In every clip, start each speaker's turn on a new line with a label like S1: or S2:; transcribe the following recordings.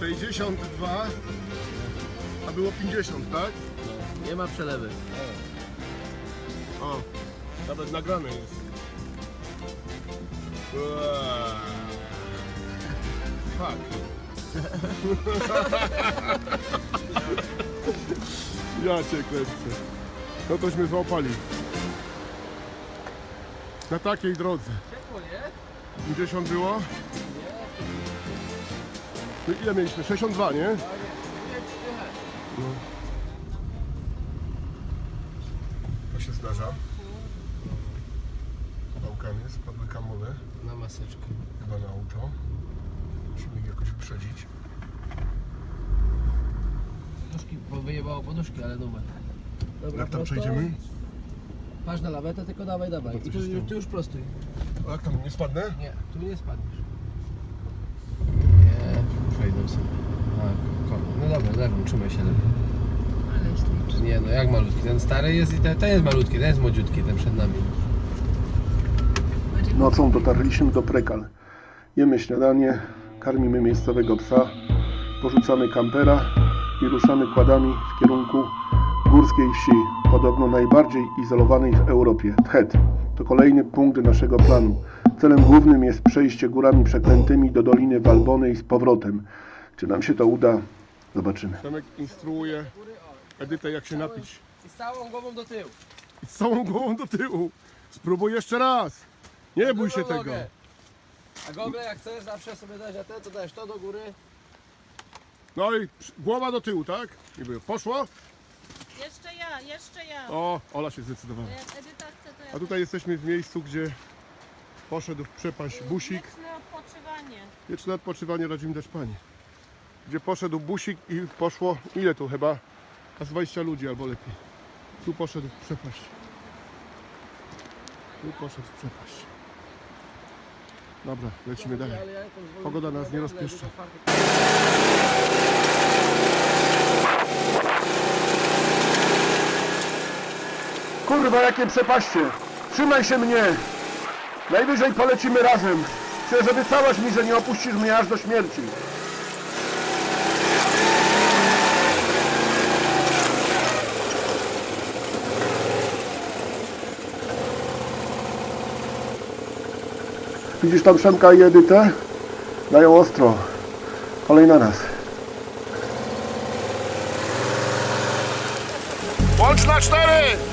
S1: 62, a było 50, tak?
S2: Nie ma przelewy.
S1: O, nawet nagrane jest. Eee. Fuck. ja cię kręcę. No tośmy złapali. Na takiej drodze.
S2: Ciepło, nie?
S1: 50 było? Ile mieliśmy? 62, nie? No. To się zdarza. Bałkany, spadły kamole,
S2: Na maseczkę.
S1: chyba na auto. Musimy ich jakoś wyprzedzić.
S2: Poduszki, bo wyjebało poduszki, ale numer. Dobra,
S1: Jak tam
S2: prosto.
S1: przejdziemy?
S2: Patrz na lawetę, tylko dawaj, dawaj. I tu, tu już prostuj.
S1: A jak tam, nie spadnę?
S2: Nie, tu nie spadniesz. Sobie. A, no dobra, lewą, trzymaj się lewą.
S3: Ale ślicznie.
S2: Nie no, jak malutki. Ten stary jest i ten, ten jest malutki, ten jest młodziutki, ten przed nami.
S1: Nocą dotarliśmy do Prekal. Jemy śniadanie, karmimy miejscowego psa, porzucamy kampera i ruszamy kładami w kierunku górskiej wsi, podobno najbardziej izolowanej w Europie, Tchet. To kolejny punkt naszego planu. Celem głównym jest przejście górami przeklętymi do Doliny Walbony i z powrotem. Czy nam się to uda? Zobaczymy. Tomek instruuje Edytę jak się napić.
S2: I z całą głową do tyłu.
S1: I z całą głową do tyłu. Spróbuj jeszcze raz. Nie bój się tego.
S2: nogę. A gogle jak chcesz zawsze sobie dać, a ten to dajesz to do góry.
S1: No i przy- głowa do tyłu, tak? I było. Poszło?
S3: Jeszcze ja, jeszcze ja.
S1: O, Ola się zdecydowała.
S3: To Jak Edyta chce, to ja
S1: A tutaj jesteśmy w miejscu, gdzie poszedł w przepaść busik.
S3: Wieczne odpoczywanie.
S1: Wieczne odpoczywanie rodzin dać pani. Gdzie poszedł busik i poszło, ile tu chyba? A z 20 ludzi albo lepiej. Tu poszedł w przepaść. Tu poszedł w przepaść. Dobra, lecimy dalej. Pogoda nas nie rozpieszcza. Kurwa, jakie przepaście! Trzymaj się mnie! Najwyżej polecimy razem. Chcę, żeby całaś mi, że nie opuścisz mnie aż do śmierci. Widzisz tam Przemka i Edytę? Dają ostro. Kolej na nas. Łącz na cztery!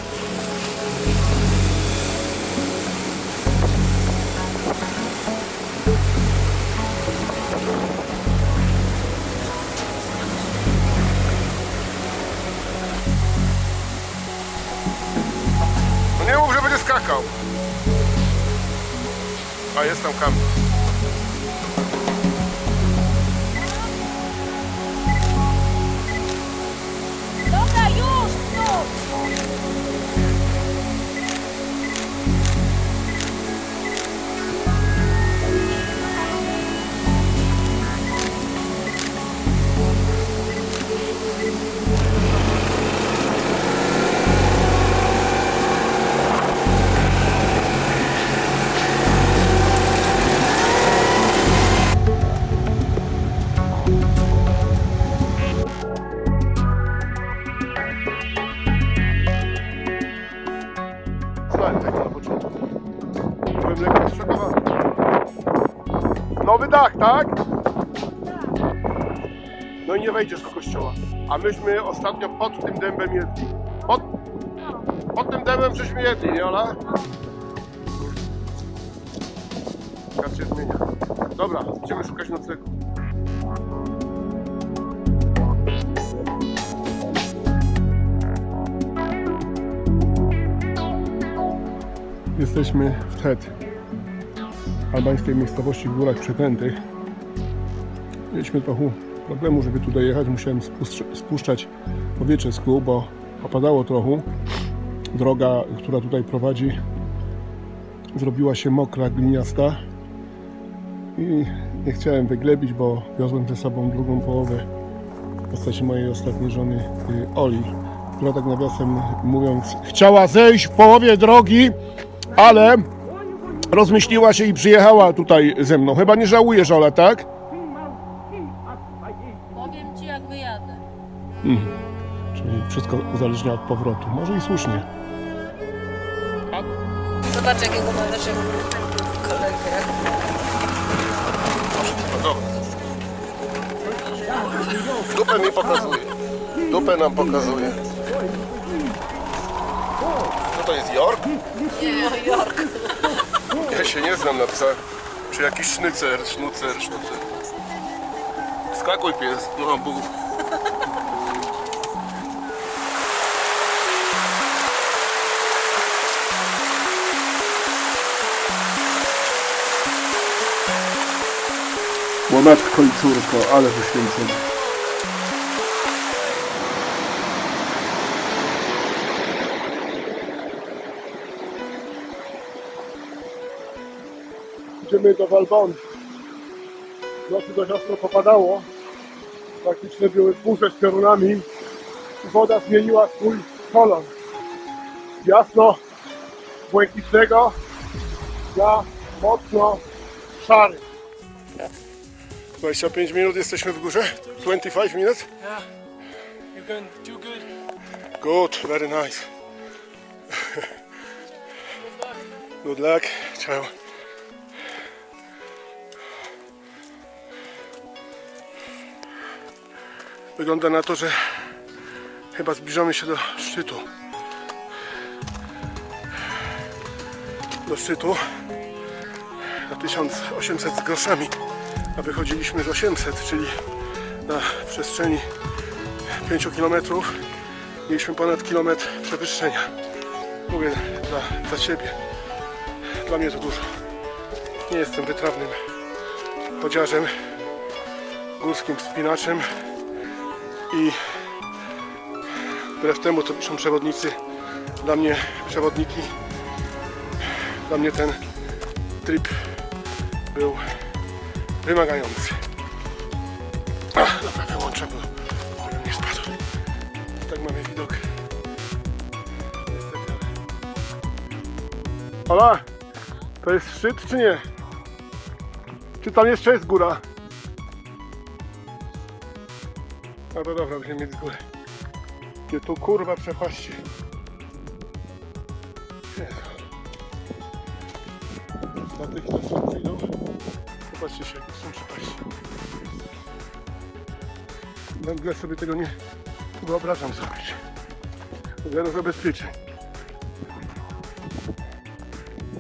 S1: No nie mów, że będzie skakał. A jest tam kam. A myśmy ostatnio pod tym dębem jedli. Pod, pod tym dębem żeśmy jedli, nie Ola? Świat się zmienia. Dobra, idziemy szukać noclegu. Jesteśmy w Thet, albańskiej miejscowości w Górach Przeklętych. Mieliśmy trochę problemu, żeby tu dojechać. Musiałem spuszcz- spuszczać powietrze z kół, bo opadało trochę. Droga, która tutaj prowadzi, zrobiła się mokra, gliniasta. I nie chciałem wyglebić, bo wiozłem ze sobą drugą połowę w postaci mojej ostatniej żony y, Oli, która tak nawiasem mówiąc chciała zejść w połowie drogi, ale rozmyśliła się i przyjechała tutaj ze mną. Chyba nie żałujesz, Ola, tak? Mhm. Czyli wszystko uzależnia od powrotu. Może i słusznie.
S4: Zobacz jakiego ma naszego kolegę.
S1: Dupę mi pokazuje. Dupę nam pokazuje. Co to jest York?
S4: Nie, Jork.
S1: Ja się nie znam na psach. Czy jakiś sznycer, sznucer, sznucer. Skakuj pies, no Bóg. Łamatko i córko, ale poświęcenie. Idziemy do Walbon. W nocy dość ostro popadało. Praktycznie były burze z piorunami. Woda zmieniła swój kolor. Jasno błękitnego na mocno szary. 25 minut jesteśmy w górze. 25 minut.
S5: Yeah, you're going to do good.
S1: Good, very nice. Good luck. Ciao. Wygląda na to, że chyba zbliżamy się do szczytu. Do szczytu na 1800 z groszami, a wychodziliśmy z 800, czyli na przestrzeni 5 km mieliśmy ponad kilometr przewyższenia. Mówię dla, dla Ciebie. Dla mnie to dużo. Nie jestem wytrawnym chodziarzem, górskim wspinaczem i wbrew temu, co piszą przewodnicy, dla mnie przewodniki, dla mnie ten trip był wymagający. Ach, dobra, wyłączę, bo żebym nie spadł. Tak mamy widok. Niestety, ale... Ola, to jest szczyt czy nie? Czy tam jeszcze jest góra? No to dobra, będziemy mieć z góry. Gdzie tu kurwa przepaści? Jezu. Dla tych, są przyjdą, zobaczcie się, jakie są przepaści. W ogóle sobie tego nie wyobrażam zrobić. Zero zabezpieczeń.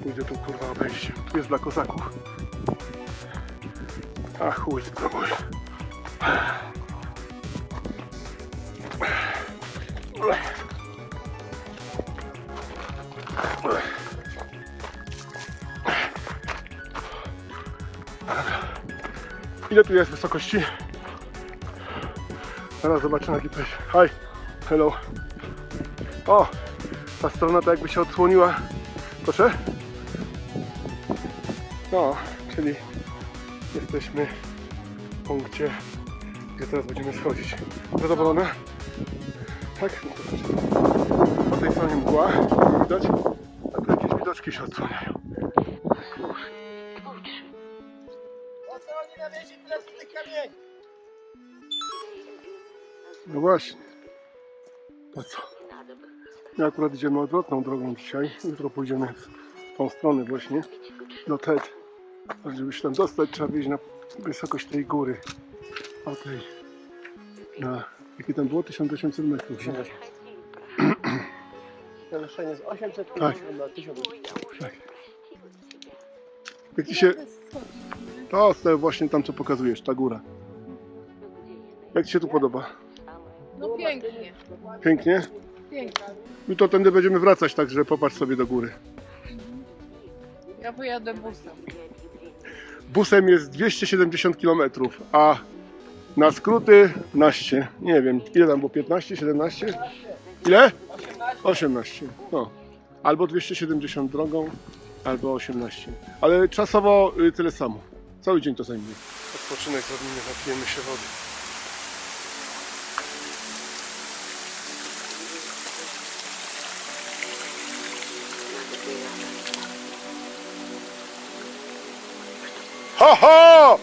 S1: Pójdę tu kurwa obejście. Tu jest dla kozaków. A chuj, spróbuj. Ile tu jest wysokości? Zaraz zobaczę na GPS. Hi, hello. O, ta strona to jakby się odsłoniła. Proszę. No, czyli jesteśmy w punkcie, gdzie teraz będziemy schodzić. Zadowolona? Tak? No to proszę. Po tej stronie mgła, widać? A tu jakieś widoczki się odsłaniają. No właśnie. To co? My akurat idziemy odwrotną drogą dzisiaj. Jutro pójdziemy w tą stronę właśnie. Do TED. A żeby się tam dostać, trzeba wyjść na wysokość tej góry. O tej. Na, jakie tam było? 1800 metrów. nie?
S5: Zawieszenie z 800
S1: Tak.
S5: na 1000.
S1: Tak. Jak ci się... To to właśnie tam, co pokazujesz, ta góra. Jak ci się tu podoba?
S3: No pięknie,
S1: Pięknie?
S3: pięknie.
S1: I to tędy będziemy wracać, także popatrz sobie do góry.
S3: Ja pojadę busem.
S1: Busem jest 270 km, a na skróty naście. Nie wiem, ile tam było? 15, 17? Ile? 18. No. Albo 270 drogą, albo 18. Ale czasowo y, tyle samo. Cały dzień to zajmie. Odpoczynek robimy, napijemy się wody. Ho, ho!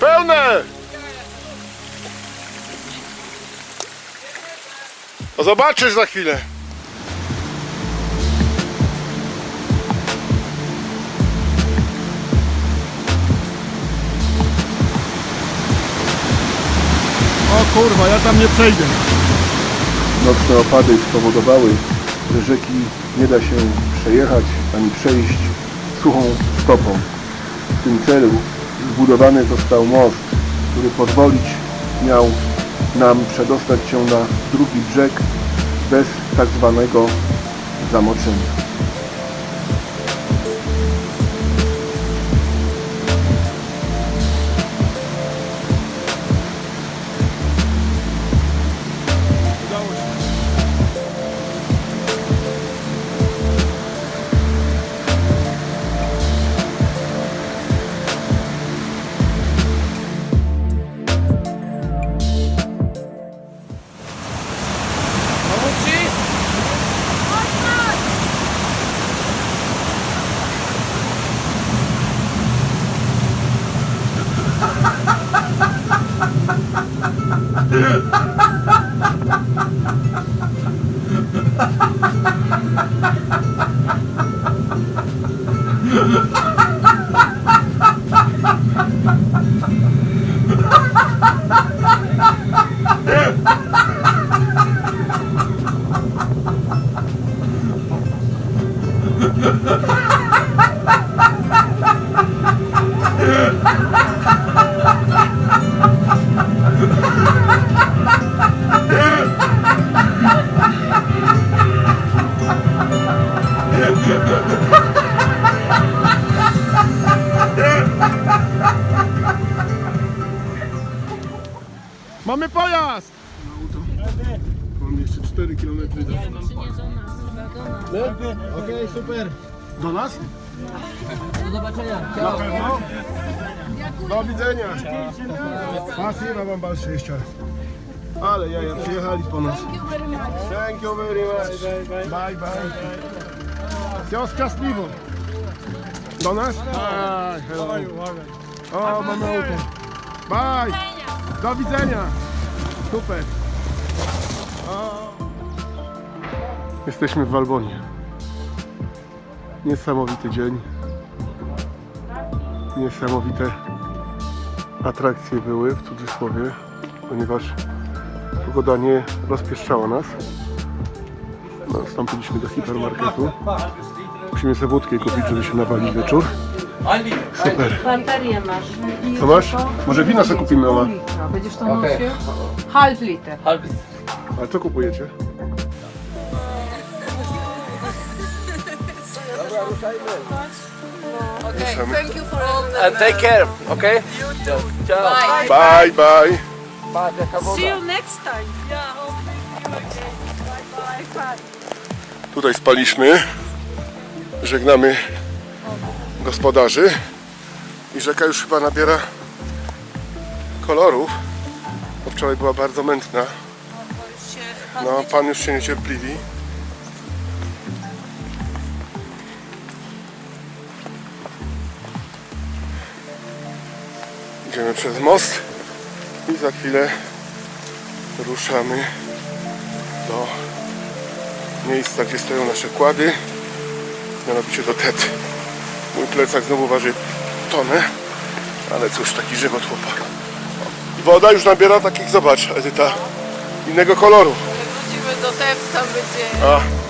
S1: Pełne! No zobaczysz za chwilę. Kurwa, ja tam nie przejdę. Nocne opady spowodowały, że rzeki nie da się przejechać ani przejść suchą stopą. W tym celu zbudowany został most, który pozwolić miał nam przedostać się na drugi brzeg bez tak zwanego zamoczenia. Ha, ha, ha. Mamy pojazd! Mam jeszcze 4 km do znaczy
S2: Okej, super.
S1: Do nas?
S2: Do zobaczenia.
S1: Na pewno? Do widzenia. Pasiwa wam bardzo jeszcze raz. Ale jaja, przyjechali po nas. Thank you very much. Bye, bye. Sioska Sliwo. Do nas? Hi, hello. O, mamy auto. Bye. Do widzenia. Super. Jesteśmy w Walbonie. Niesamowity dzień. Niesamowite atrakcje były w cudzysłowie, ponieważ pogoda nie rozpieszczała nas. No, wstąpiliśmy do hipermarketu. Musimy sobie wódkę kupić, żeby się nawalić wieczór. Super.
S4: Baterię masz.
S1: Co masz? Może wina sobie kupimy, Ola.
S3: Będziesz to nosił? Half liter.
S1: A co kupujecie?
S3: Thank you for all the...
S5: And take care, okay? Ciao.
S1: Bye, bye.
S4: See you next time. Yeah, hopefully see you again. Bye. Bye.
S1: Tutaj spaliśmy. Żegnamy gospodarzy. I rzeka już chyba nabiera kolorów. Bo wczoraj była bardzo mętna. No, pan już się niecierpliwi. Idziemy przez most i za chwilę ruszamy do miejsca, gdzie stoją nasze kłady. Mianowicie do TET. Plecak znowu waży tonę, ale cóż, taki żywot chłopa. I woda już nabiera takich, zobacz, Edyta, innego koloru.
S3: Wrócimy do tam będzie...
S1: A.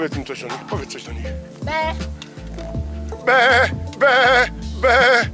S1: Powiedz im coś do nich, powiedz coś do nich.
S4: Be.
S1: Be, be, be,